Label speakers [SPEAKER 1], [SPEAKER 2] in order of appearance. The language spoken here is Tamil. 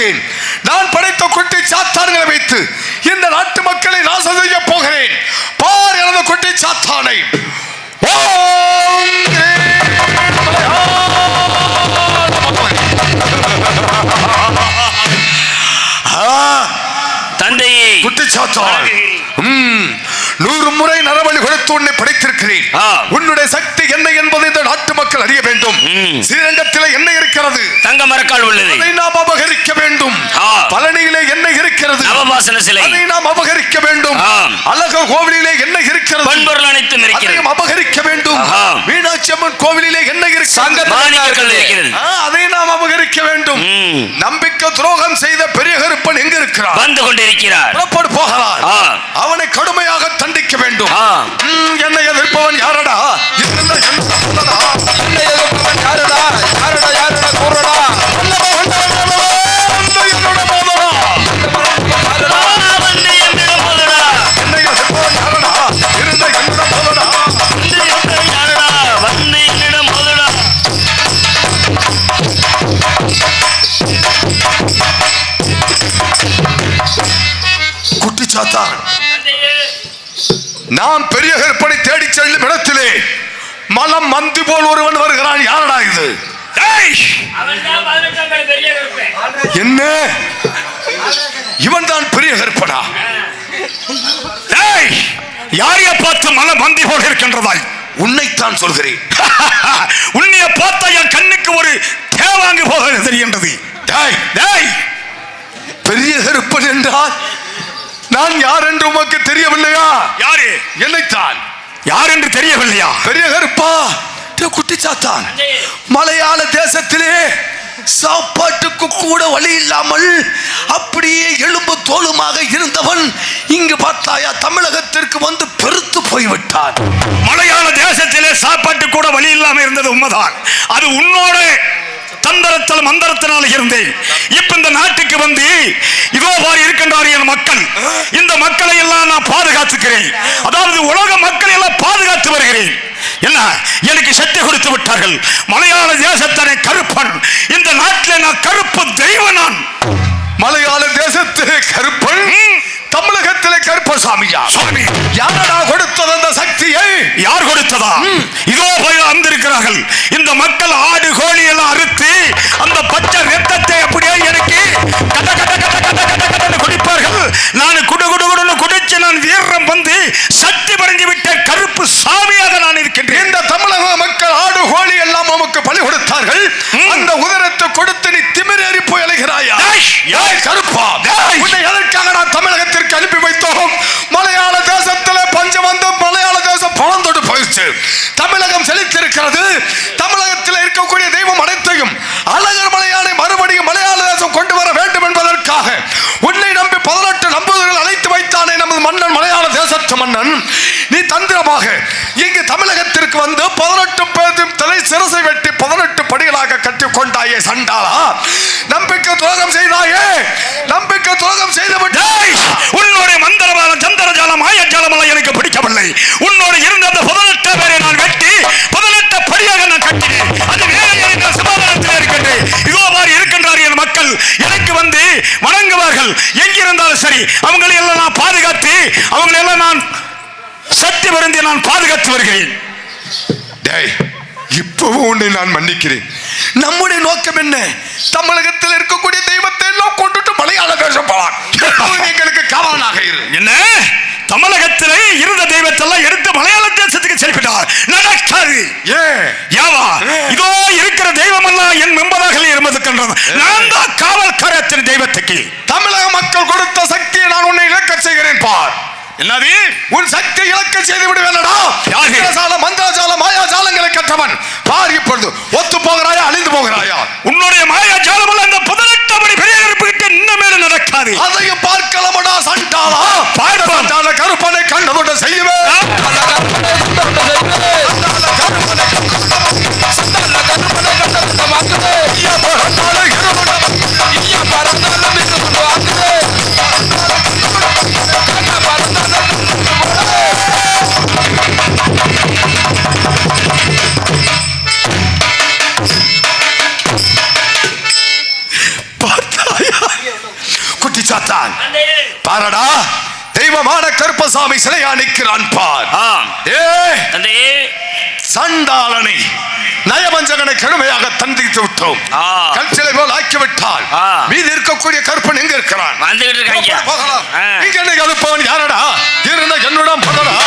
[SPEAKER 1] படைத்தேன் நான் படைத்த குட்டி சாத்தான்களை வைத்து இந்த நாட்டு மக்களை நாசம் செய்ய போகிறேன். பார் எனது குட்டி சாத்தானை.
[SPEAKER 2] தந்தையே.
[SPEAKER 1] குட்டி சாத்தான். நூறு முறை நரபலி கொடுத்து உன்னை படைத்திருக்கிறேன். உன்னுடைய சக்தி என்ன என்பதை இந்த நாட்டு மக்கள் அறிய வேண்டும். ஸ்ரீரங்கத்தில் என்ன இருக்கிறது.
[SPEAKER 2] தங்க மரக்கால் உள்ளது.
[SPEAKER 1] அதை நாம் அபகரிக்க வேண்டும். பழனியிலே என்ன இருக்கிறது?
[SPEAKER 2] நவபாசன சிலை.
[SPEAKER 1] அதை நாம் அபகரிக்க வேண்டும். அழக கோவிலிலே என்ன இருக்கிறது?
[SPEAKER 2] பண்பொருள் அனைத்தும் இருக்கிறது.
[SPEAKER 1] அபகரிக்க வேண்டும். மீனாட்சி அம்மன் கோவிலிலே என்ன இருக்கிறது? அதை நாம் அபகரிக்க வேண்டும். நம்பிக்கை துரோகம் செய்த பெரிய கருப்பன் எங்க இருக்கிறார்
[SPEAKER 2] வந்து கொண்டிருக்கிறார்.
[SPEAKER 1] புறப்படு போகலாம்.
[SPEAKER 2] ஆ.
[SPEAKER 1] அவனை கடுமையாக தண்டிக்க வேண்டும். என்னை எதிர்ப்பவன் யாரடா நாம் பெரிய கற்பனை தேடிச் செல்லும் இடத்திலே மலம் மந்தி போல் ஒருவன் வருகிறான். யாரடா இது! என்ன? இவன் தான் பெரிய கற்பனா
[SPEAKER 3] யாரைய பார்த்து மன மந்தி போல் இருக்கின்றதாய்?
[SPEAKER 1] உன்னைத்தான் சொல்கிறேன்.
[SPEAKER 3] உன்னைய பார்த்தா என் கண்ணுக்கு ஒரு தேவாங்கு போக தெரிகின்றது.
[SPEAKER 1] டேய்,
[SPEAKER 3] டேய்!
[SPEAKER 1] பெரிய கருப்பன் என்றால் நான் யார் என்று உமக்கு தெரியவில்லையா?
[SPEAKER 3] யாரு?
[SPEAKER 1] என்னைத்தான்.
[SPEAKER 3] யார் என்று தெரியவில்லையா?
[SPEAKER 1] பெரிய கருப்பா குட்டிச்சாத்தான் மலையாள தேசத்திலே சாப்பாட்டுக்கு கூட வழி இல்லாமல் அப்படியே எலும்பு தோலுமாக இருந்தவன் இங்கு பார்த்தாயா தமிழகத்திற்கு வந்து பெருத்து போய்விட்டான்.
[SPEAKER 3] மலையாள தேசத்திலே சாப்பாட்டு கூட வழி இல்லாம இருந்தது உண்மைதான். அது உன்னோட தந்தரத்தில் மந்தரத்தினால இருந்தேன். இப்ப இந்த நாட்டுக்கு வந்து இதோ பாரு இருக்கின்றார் என் மக்கள். இந்த மக்களை எல்லாம் நான் பாதுகாத்துக்கிறேன். அதாவது உலக மக்களை எல்லாம் பாதுகாத்து வருகிறேன். என்ன? எனக்கு சக்தி கொடுத்து விட்டார்கள். மலையாள தேசத்தனை கருப்பன். இந்த நாட்டில் நான் கருப்பு தெய்வம் நான்.
[SPEAKER 1] மலையாள தேசத்திலே கருப்பன். தமிழகத்திலே கருப்பசாமியா
[SPEAKER 3] சுவாமி
[SPEAKER 1] யாரடா கொடுத்தது அந்த சக்தியை?
[SPEAKER 3] யார் கொடுத்ததா? இதோ போய் வந்திருக்கிறார்கள் இந்த மக்கள் ஆடு கோழி எல்லாம் அறுத்து அந்த பச்சை ரத்தத்தை அப்படியே எனக்கு கட்ட கட்ட கட்ட கட்ட கட்ட கட்ட குடிப்பார்கள். நான் குடு குடு குடுன்னு குடிச்சு நான் வீரம் வந்து சக்தி படைஞ்சு விட்ட கருப்பு சாமியாக நான் இருக்கின்றேன்.
[SPEAKER 1] இந்த தமிழக மக்கள் ஆடு கோழி எல்லாம் உமக்கு பலி கொடுத்தார்கள். அந்த உதரத்தை கொடுத்து நீ திமிரேறி போய் அலைகிறாயா? கருப்பா
[SPEAKER 3] டேய்.
[SPEAKER 1] உன்னை எதற்காக நான் தமிழகத்திற்கு அனுப்பி வைத்தோம் மலையாள தேசத்துல பஞ்சம் வந்து மலையாள தேசம் பழந்தோடு போயிடுச்சு தமிழகம் செழித்திருக்கிறது. தமிழகத்தில் இருக்கக்கூடிய தெய்வம் அனைத்தையும் அழகர் மலையானை மறுபடியும் மலையாள தேசம் கொண்டு வர வேண்டும் என்பதற்காக உன்னை நம்பி பதினெட்டு நம்புதர்கள் அழைத்து வைத்தானே நமது மன்னன் மலையாள தேசத்து மன்னன். நீ தந்திரமாக இங்கு தமிழகத்திற்கு வந்து பதினெட்டு பேரும் தலை சிரசை வெட்டி பதினெட்டு படிகளாக கட்டி கொண்டாயே சண்டாளா.
[SPEAKER 3] மக்கள் எனக்கு வந்து வணங்குவார்கள். எங்கிருந்தாலும் சரி அவங்களை எல்லாம் நான் பாதுகாத்து அவங்களை எல்லாம் நான் சக்தி வருந்தி நான் பாதுகாத்து வருகிறேன்.
[SPEAKER 1] இப்பவும் உன்னை நான் மன்னிக்கிறேன். நம்முடைய நோக்கம் என்ன? தமிழகத்தில் இருக்கக்கூடிய தெய்வத்தை எல்லாம் கொண்டுட்டு மலையாள தேசம் எப்பவும் எங்களுக்கு காவலனாக இரு.
[SPEAKER 3] என்ன? தமிழகத்திலே இருந்த தெய்வத்தெல்லாம் செலுப்பிட்டார் நடக்காது. யாவா? இதோ இருக்கிற தெய்வமெல்லாம் என் மெம்பராக இருப்பதுக்கின்றது நான் தான் காவல்காரத்தின் தெய்வத்துக்கு.
[SPEAKER 1] தமிழக மக்கள் கொடுத்த சக்தியை நான் உன்னை இழக்க செய்கிறேன் பார்.
[SPEAKER 3] என்னது?
[SPEAKER 1] உன் சக்தி இழக்க செய்து விடுவேனடா.
[SPEAKER 3] யாரு?
[SPEAKER 1] மந்திரசால மாயாஜாலங்களை கற்றவன். பார் இப்பொழுது ஒத்து போகிறாயா அழிந்து போகிறாயா?
[SPEAKER 3] உன்னுடைய மாயா ஜாலமல்ல அந்த பதினெட்டு
[SPEAKER 1] கருப்பசாமி சிலையா நிற்கிறான் பார். சண்டாளனை நயவஞ்சகனை கடுமையாக தண்டித்து விட்டோம்.
[SPEAKER 2] ஆ.
[SPEAKER 1] கல் சிலை போல் ஆக்கிவிட்டால். மீதி இருக்கக்கூடிய கருப்பன் எங்க இருக்கிறான்? போகலாம். இங்க என்னை அனுப்பவன் யாரடா? இருந்த என்னுடன் பகடா